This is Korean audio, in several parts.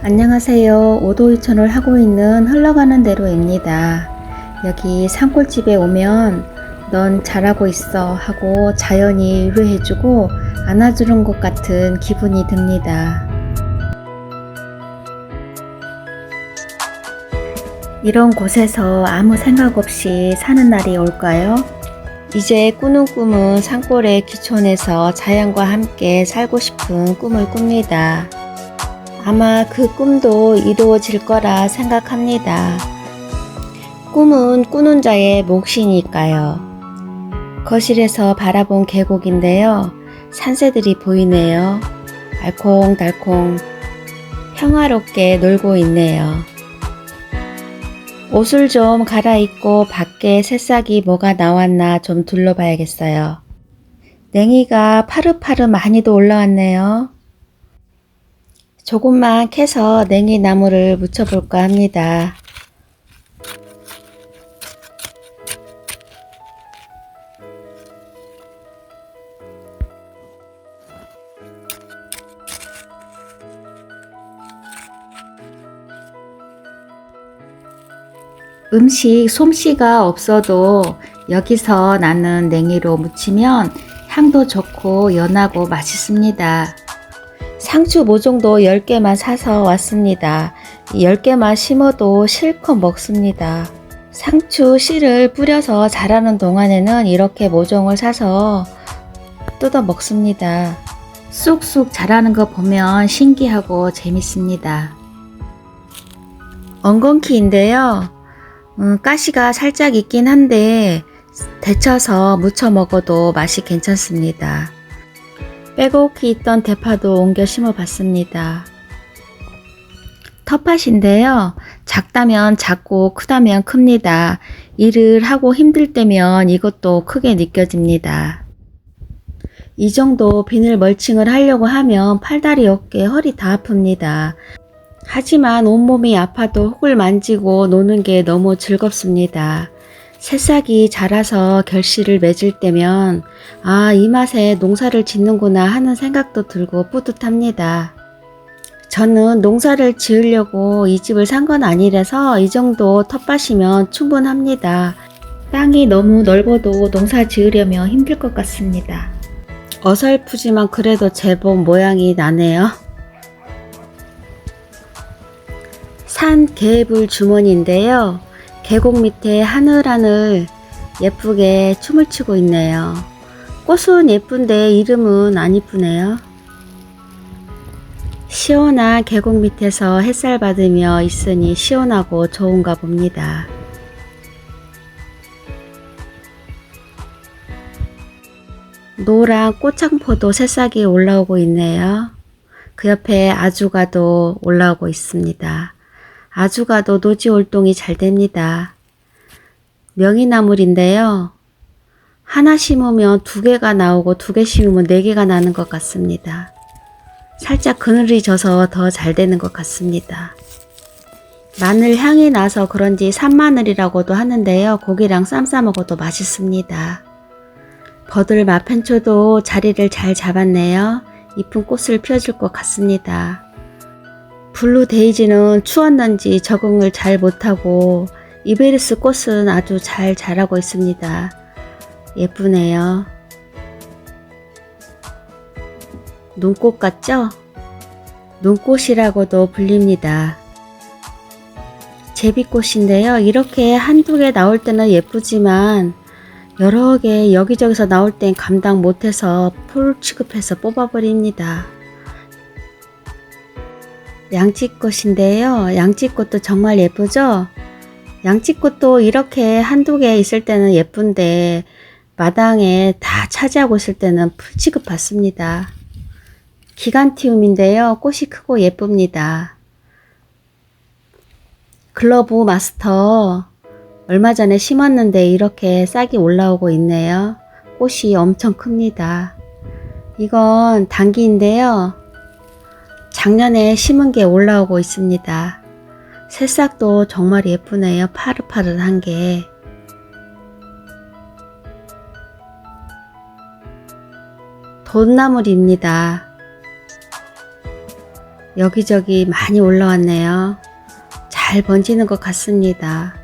안녕하세요. 오도이천을 하고 있는 흘러가는 대로입니다. 여기 산골집에 오면 넌 잘하고 있어 하고 자연이 위로해주고 안아주는 것 같은 기분이 듭니다. 이런 곳에서 아무 생각 없이 사는 날이 올까요? 이제 꾸는 꿈은 산골의 기촌에서 자연과 함께 살고 싶은 꿈을 꿉니다. 아마 그 꿈도 이루어질 거라 생각합니다. 꿈은 꾸는 자의 몫이니까요. 거실에서 바라본 계곡인데요. 산새들이 보이네요. 알콩달콩 평화롭게 놀고 있네요. 옷을 좀 갈아입고 밖에 새싹이 뭐가 나왔나 좀 둘러봐야겠어요. 냉이가 파릇파릇 많이도 올라왔네요. 조금만 캐서 냉이 나무를 묻혀볼까 합니다. 음식 솜씨가 없어도 여기서 나는 냉이로 무치면 향도 좋고 연하고 맛있습니다. 상추 모종도 10개만 사서 왔습니다. 10개만 심어도 실컷 먹습니다. 상추 씨를 뿌려서 자라는 동안에는 이렇게 모종을 사서 뜯어 먹습니다. 쑥쑥 자라는 거 보면 신기하고 재밌습니다. 엉겅퀴인데요. 음, 가시가 살짝 있긴 한데 데쳐서 무쳐 먹어도 맛이 괜찮습니다. 빼곡히 있던 대파도 옮겨 심어 봤습니다. 텃밭인데요. 작다면 작고 크다면 큽니다. 일을 하고 힘들 때면 이것도 크게 느껴집니다. 이 정도 비늘 멀칭을 하려고 하면 팔다리 어깨 허리 다 아픕니다. 하지만 온몸이 아파도 혹을 만지고 노는 게 너무 즐겁습니다. 새싹이 자라서 결실을 맺을 때면 아, 이 맛에 농사를 짓는구나 하는 생각도 들고 뿌듯합니다. 저는 농사를 지으려고 이 집을 산 건 아니라서 이 정도 텃밭이면 충분합니다. 땅이 너무 넓어도 농사 지으려면 힘들 것 같습니다. 어설프지만 그래도 제법 모양이 나네요. 산 개불 주머니인데요. 계곡 밑에 하늘하늘 예쁘게 춤을 추고 있네요. 꽃은 예쁜데 이름은 안 이쁘네요. 시원한 계곡 밑에서 햇살 받으며 있으니 시원하고 좋은가 봅니다. 노란 꽃창포도 새싹이 올라오고 있네요. 그 옆에 아주가도 올라오고 있습니다. 아주가도 노지 활동이 잘 됩니다. 명이나물인데요. 하나 심으면 두 개가 나오고 두 개 심으면 네 개가 나는 것 같습니다. 살짝 그늘이 져서 더 잘 되는 것 같습니다. 마늘 향이 나서 그런지 산마늘이라고도 하는데요. 고기랑 쌈 싸 먹어도 맛있습니다. 버들 마펜초도 자리를 잘 잡았네요. 이쁜 꽃을 피워줄 것 같습니다. 블루 데이지는 추웠는지 적응을 잘 못하고 이베리스 꽃은 아주 잘 자라고 있습니다. 예쁘네요. 눈꽃 같죠? 눈꽃이라고도 불립니다. 제비꽃인데요. 이렇게 한두 개 나올 때는 예쁘지만 여러 개 여기저기서 나올 땐 감당 못해서 풀 취급해서 뽑아버립니다. 양치꽃인데요. 양치꽃도 정말 예쁘죠? 양치꽃도 이렇게 한두 개 있을 때는 예쁜데 마당에 다 차지하고 있을 때는 풀 취급 받습니다. 기간티움인데요. 꽃이 크고 예쁩니다. 글러브 마스터 얼마 전에 심었는데 이렇게 싹이 올라오고 있네요. 꽃이 엄청 큽니다. 이건 당기인데요. 작년에 심은 게 올라오고 있습니다. 새싹도 정말 예쁘네요. 파릇파릇한 게. 돈나물입니다. 여기저기 많이 올라왔네요. 잘 번지는 것 같습니다.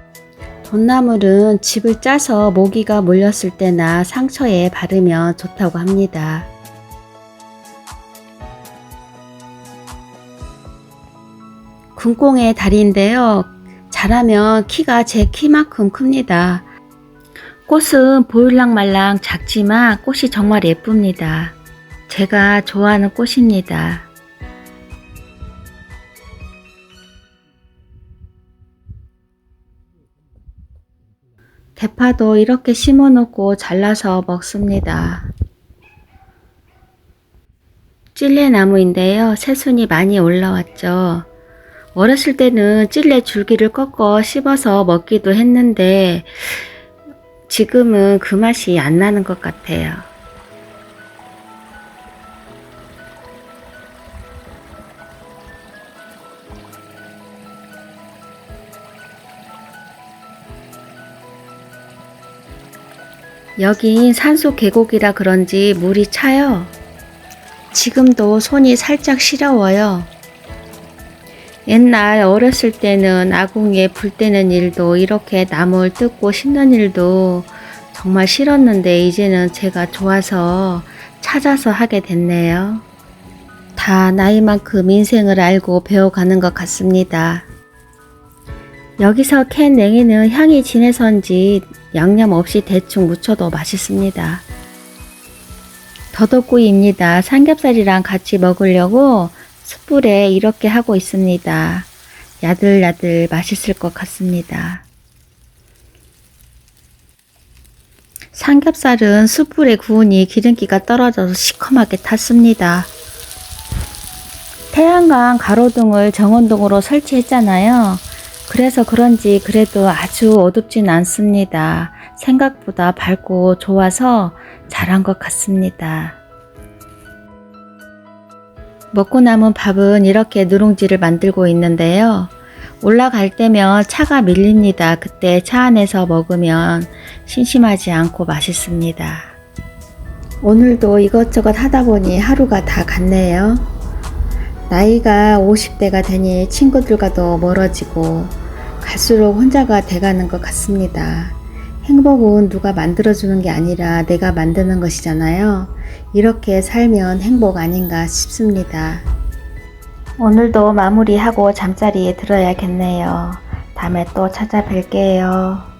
돈나물은 즙을 짜서 모기가 몰렸을 때나 상처에 바르면 좋다고 합니다. 군공의 다리인데요. 자라면 키가 제 키만큼 큽니다. 꽃은 보일랑 말랑 작지만 꽃이 정말 예쁩니다. 제가 좋아하는 꽃입니다. 대파도 이렇게 심어 놓고 잘라서 먹습니다. 찔레나무인데요. 새순이 많이 올라왔죠. 어렸을 때는 찔레 줄기를 꺾어 씹어서 먹기도 했는데 지금은 그 맛이 안 나는 것 같아요. 여긴 산속 계곡이라 그런지 물이 차요. 지금도 손이 살짝 시려워요. 옛날 어렸을 때는 아궁이에 불 때는 일도 이렇게 나무를 뜯고 심는 일도 정말 싫었는데 이제는 제가 좋아서 찾아서 하게 됐네요. 다 나이만큼 인생을 알고 배워가는 것 같습니다. 여기서 캔 냉이는 향이 진해서인지 양념 없이 대충 무쳐도 맛있습니다. 더덕구이입니다. 삼겹살이랑 같이 먹으려고 숯불에 이렇게 하고 있습니다. 야들야들 맛있을 것 같습니다. 삼겹살은 숯불에 구우니 기름기가 떨어져서 시커멓게 탔습니다. 태양광 가로등을 정원동으로 설치했잖아요. 그래서 그런지 그래도 아주 어둡진 않습니다. 생각보다 밝고 좋아서 잘한 것 같습니다. 먹고 남은 밥은 이렇게 누룽지를 만들고 있는데요. 올라갈 때면 차가 밀립니다. 그때 차 안에서 먹으면 심심하지 않고 맛있습니다. 오늘도 이것저것 하다 보니 하루가 다 갔네요. 나이가 50대가 되니 친구들과도 멀어지고 갈수록 혼자가 돼가는 것 같습니다. 행복은 누가 만들어주는 게 아니라 내가 만드는 것이잖아요. 이렇게 살면 행복 아닌가 싶습니다. 오늘도 마무리하고 잠자리에 들어야겠네요. 다음에 또 찾아뵐게요.